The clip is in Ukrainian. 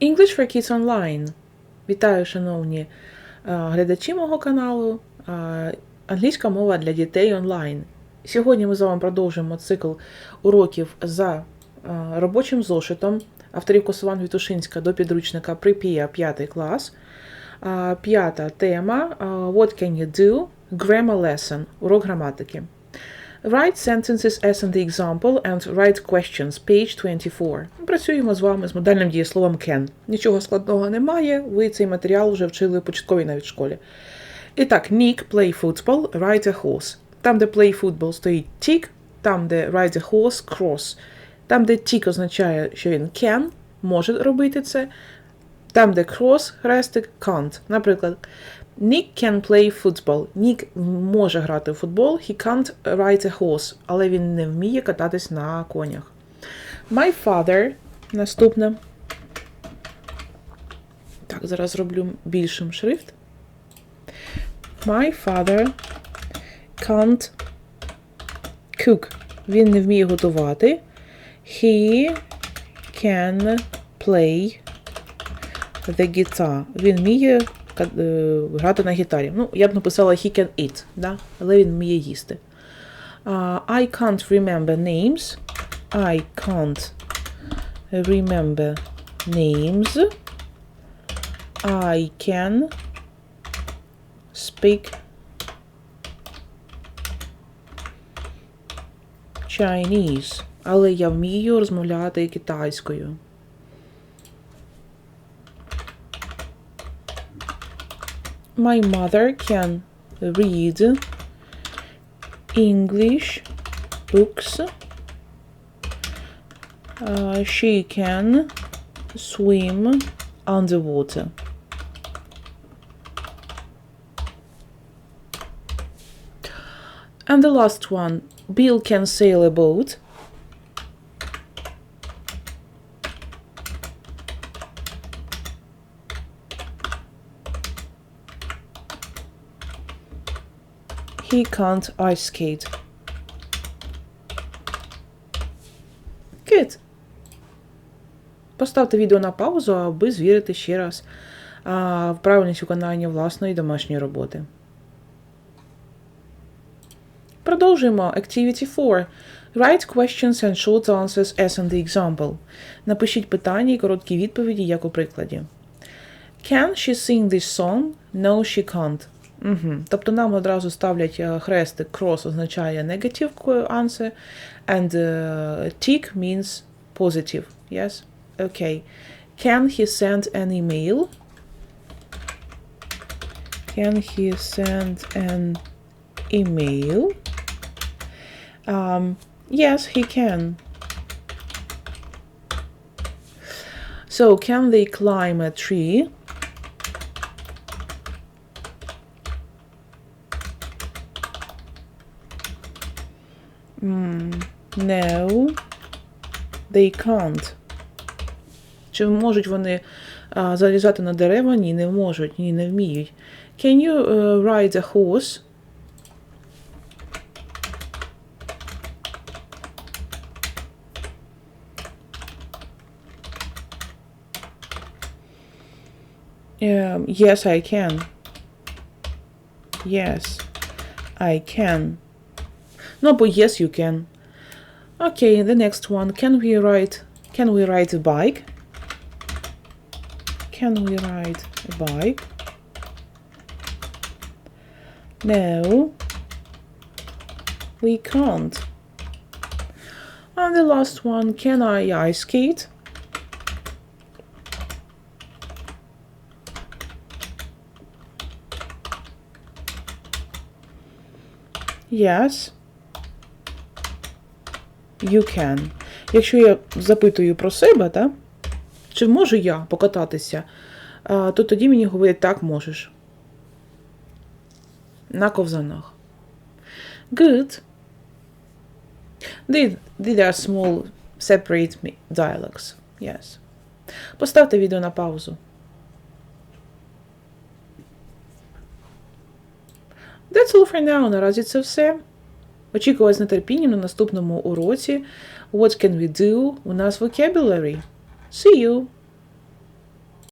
English for Kids Online. Вітаю, шановні е, глядачі мого каналу. Е, Англійська мова для дітей онлайн. Сьогодні ми з вами продовжуємо цикл уроків за е, робочим зошитом авторів Косован Вітушинська до підручника Припія 5 клас. П'ята тема What can you do? Grammar lesson. Урок граматики. Write sentences as in the example and write questions. Page 24. Ми Працюємо з вами з модальним дієсловом can. Нічого складного немає. Ви цей матеріал вже вчили у початковій навіть школі. І так, Nick play football, ride a horse. Там, де play football стоїть tick, там, де ride a horse, cross. Там, де tick означає, що він can, може робити це. Там, де cross, хрестик, can't. Наприклад, Nick can play football. Нік може грати у футбол. He can't ride a horse, але він не вміє кататись на конях. My father. Наступне. Так, зараз зроблю більшим шрифт. My father can't cook. Він не вміє готувати. He can play the guitar. Він вміє е, грати на гітарі. Ну, я б написала he can eat, да? але він вміє їсти. Uh, I can't remember names. I can't remember names. I can speak Chinese. Але я вмію розмовляти китайською. My mother can read English books. Uh, she can swim underwater. And the last one Bill can sail a boat. He can't ice skate. Good. Поставте відео на паузу, аби звірити ще раз а, правильність виконання власної домашньої роботи. Продовжуємо. Activity 4. Write questions and short answers as in the example. Напишіть питання і короткі відповіді, як у прикладі. Can she sing this song? No, she can't. Угу. Тобто нам одразу ставлять е, хрестик cross означає negative answer, and uh, tick means positive. Yes? Okay. Can he send an email? Can he send an email? Um, yes, he can. So, can they climb a tree? Mm, no, they can't. Чи можуть вони а, залізати на дерева? Ні, не можуть, ні, не вміють. Can you uh, ride a horse? Um, yes, I can. Yes, I can. No, but yes, you can. Okay, the next one. Can we ride? Can we ride a bike? Can we ride a bike? No, we can't. And the last one. Can I ice skate? Yes. You can. Якщо я запитую про себе, та, чи можу я покататися, то тоді мені говорять, так, можеш. На ковзанах. Good. These, are small separate dialogues. Yes. Поставте відео на паузу. That's all for now. Наразі це все. Очікую з нетерпінням на наступному уроці. What can we do? У нас vocabulary. See you!